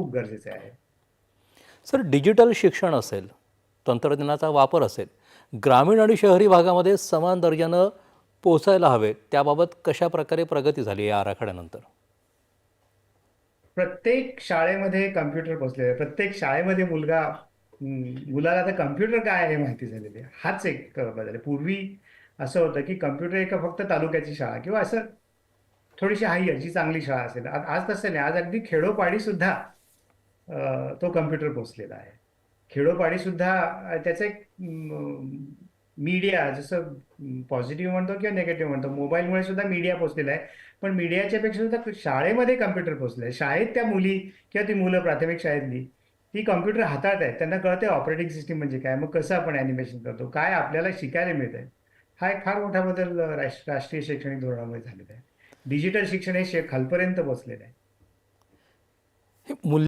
खूप गरजेचं आहे. सर डिजिटल शिक्षण असेल तंत्रज्ञानाचा वापर असेल ग्रामीण आणि शहरी भागामध्ये समान दर्जानं पोचायला हवे त्याबाबत कशा प्रकारे प्रगती झाली या आराखड्यानंतर? प्रत्येक शाळेमध्ये कम्प्युटर पोचलेला आहे. प्रत्येक शाळेमध्ये मुलगा मुलाला आता कम्प्युटर काय आहे हे माहिती झालेली आहे. हाच एक बदल पूर्वी असं होतं की कम्प्युटर एका फक्त तालुक्याची शाळा किंवा असं थोडीशी हाई जी चांगली शाळा असेल. आज तसं नाही. आज अगदी खेडोपाडी सुद्धा तो कम्प्युटर पोचलेला आहे. खेडोपाडी सुद्धा त्याचं एक मीडिया जसं पॉझिटिव्ह म्हणतो किंवा निगेटिव्ह म्हणतो मोबाईलमुळे सुद्धा मीडिया पोचलेला आहे. पण मीडियाच्या पेक्षा सुद्धा शाळेमध्ये कम्प्युटर पोचले आहे. शाळेत त्या मुली किंवा ती मुलं प्राथमिक शाळेतली ती कम्प्युटर हाताळत आहेत. त्यांना कळते ऑपरेटिंग सिस्टीम म्हणजे काय मग कसं आपण ॲनिमेशन करतो काय आपल्याला शिकायला मिळत आहे हा एक फार मोठा बदल राष्ट्र- राष्ट्रीय शैक्षणिक धोरणामुळे झालेला आहे. डिजिटल शिक्षण हे शे खालपर्यंत पोचलेलं आहे.